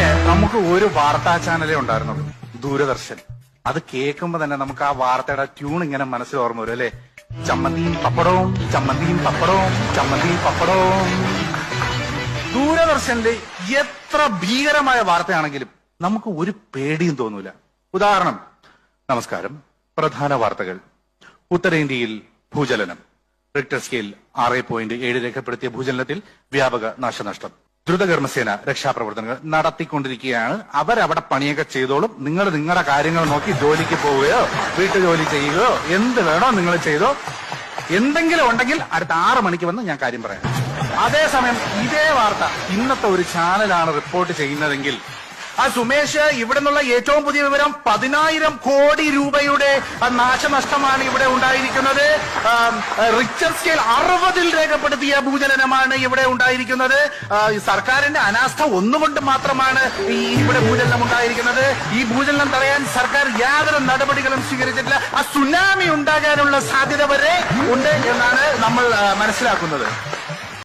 നമുക്ക് ഒരു വാർത്താ ചാനലേ ഉണ്ടായിരുന്നുള്ളൂ. ദൂരദർശൻ. അത് കേൾക്കുമ്പോ തന്നെ നമുക്ക് ആ വാർത്തയുടെ ട്യൂൺ ഇങ്ങനെ മനസ്സിൽ ഓർമ്മ വരും അല്ലെ? ചമ്മന്തിയും പപ്പടവും ചമ്മന്തിയും പപ്പടവും ചമ്മന്തിയും പപ്പടവും. ദൂരദർശനിലെ എത്ര ഭീകരമായ വാർത്തയാണെങ്കിലും നമുക്ക് ഒരു പേടിയും തോന്നൂല. ഉദാഹരണം നമസ്കാരം പ്രധാന വാർത്തകൾ. ഉത്തരേന്ത്യയിൽ ഭൂചലനം. റിക്ടർ സ്കെയിൽ ആറ് പോയിന്റ് ഏഴ് രേഖപ്പെടുത്തിയ ഭൂചലനത്തിൽ വ്യാപക നാശനഷ്ടം. ദ്രുതകർമ്മസേന രക്ഷാപ്രവർത്തനങ്ങൾ നടത്തിക്കൊണ്ടിരിക്കുകയാണ്. അവരവിടെ പണിയൊക്കെ ചെയ്തോളും. നിങ്ങൾ നിങ്ങളുടെ കാര്യങ്ങൾ നോക്കി ജോലിക്ക് പോവുകയോ വീട്ടുജോലി ചെയ്യുകയോ എന്ത് വേണോ നിങ്ങൾ ചെയ്തോ. എന്തെങ്കിലും ഉണ്ടെങ്കിൽ അടുത്ത ആറ് മണിക്ക് വന്ന് ഞാൻ കാര്യം പറയാം. അതേസമയം ഇതേ വാർത്ത ഇന്നത്തെ ഒരു ചാനലാണ് റിപ്പോർട്ട് ചെയ്യുന്നതെങ്കിൽ ആ സുമേഷ് ഇവിടെ നിന്നുള്ള ഏറ്റവും പുതിയ വിവരം പതിനായിരം കോടി രൂപയുടെ നാശനഷ്ടമാണ് ഇവിടെ ഉണ്ടായിരിക്കുന്നത്. റിച്ചർ സ്കെയിൽ അറുപതിൽ രേഖപ്പെടുത്തിയ ഭൂചലനമാണ് ഇവിടെ ഉണ്ടായിരിക്കുന്നത്. സർക്കാരിന്റെ അനാസ്ഥ ഒന്നുകൊണ്ട് മാത്രമാണ് ഈ ഇവിടെ ഭൂചലനം ഉണ്ടായിരിക്കുന്നത്. ഈ ഭൂചലനം തടയാൻ സർക്കാർ യാതൊരു നടപടികളും സ്വീകരിച്ചിട്ടില്ല. ആ സുനാമി ഉണ്ടാകാനുള്ള സാധ്യത വരെ ഉണ്ട് എന്നാണ് നമ്മൾ മനസ്സിലാക്കുന്നത്.